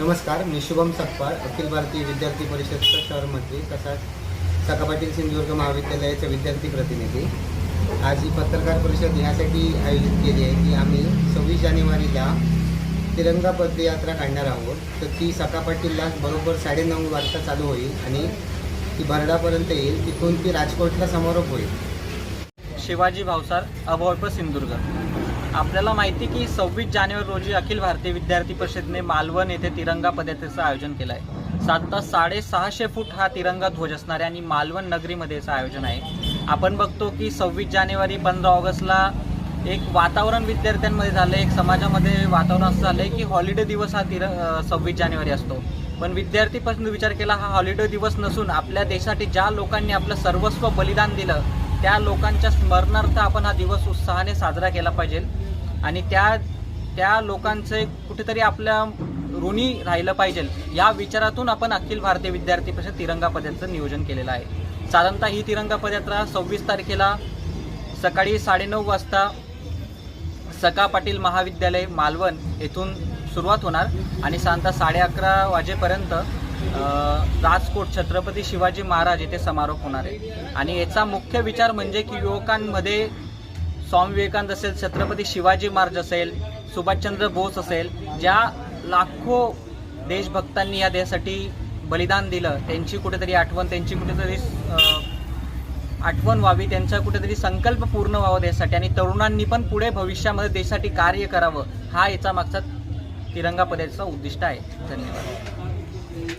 नमस्कार मी शुभम सकपाळ अखिल भारतीय विद्यार्थी परिषदचा शहर मंत्री तसाच सका पाटील सिंधुदुर्ग महाविद्यालयाचा विद्यार्थी प्रतिनिधी. आज ही पत्रकार परिषद यासाठी आयोजित केली आहे की आम्ही सव्वीस जानेवारीला तिरंगा पदयात्रा काढणार आहोत. तर ती सका पाटीलला बरोबर साडेनऊ वाजता चालू होईल आणि ती भरडापर्यंत येईल तिथून ती राजकोटला समारोप होईल. शिवाजी भावसार अभोळप सिंधुदुर्ग. आपल्याला माहिती की सव्वीस जानेवारी रोजी अखिल भारतीय विद्यार्थी परिषदेने मालवण येथे तिरंगा पदयात्रेचं आयोजन केलं आहे साधारणतः साडेसहाशे फूट हा तिरंगा ध्वज असणार आहे आणि मालवण नगरीमध्ये याचं आयोजन आहे. आपण बघतो की सव्वीस जानेवारी पंधरा ऑगस्टला एक वातावरण विद्यार्थ्यांमध्ये झालं एक समाजामध्ये वातावरण असं झालं आहे की हॉलिडे दिवस हा तिर सव्वीस जानेवारी असतो. पण विद्यार्थीपासून विचार केला हा हॉलिडे दिवस नसून आपल्या देशासाठी ज्या लोकांनी आपलं सर्वस्व बलिदान दिलं त्या लोकांच्या स्मरणार्थ आपण हा दिवस उत्साहाने साजरा केला पाहिजे. आणि त्या त्या लोकांचे कुठेतरी आपल्या ऋणी राहिलं पाहिजे. या विचारातून आपण अखिल भारतीय विद्यार्थी परिषद तिरंगा पदयात्रेचं नियोजन केलेलं आहे. साधारणतः ही तिरंगा पदयात्रा सव्वीस तारखेला सकाळी साडेनऊ वाजता सका पाटील महाविद्यालय मालवण येथून सुरुवात होणार. आणि साधारणतः साडे अकरा वाजेपर्यंत राजकोट छत्रपती शिवाजी महाराज येथे समारोप होणार आहे. आणि याचा मुख्य विचार म्हणजे की युवकांमध्ये स्वामी विवेकानंद असेल छत्रपती शिवाजी महाराज असेल सुभाषचंद्र बोस असेल ज्या लाखो देशभक्तांनी या देशासाठी बलिदान दिलं त्यांची कुठेतरी आठवण त्यांची कुठेतरी आठवण व्हावी त्यांचा कुठेतरी संकल्प पूर्ण व्हावा देशासाठी आणि तरुणांनी पण पुढे भविष्यामध्ये देशासाठी कार्य करावं हा याचा मागचा तिरंगा पदाचा उद्दिष्ट आहे. धन्यवाद.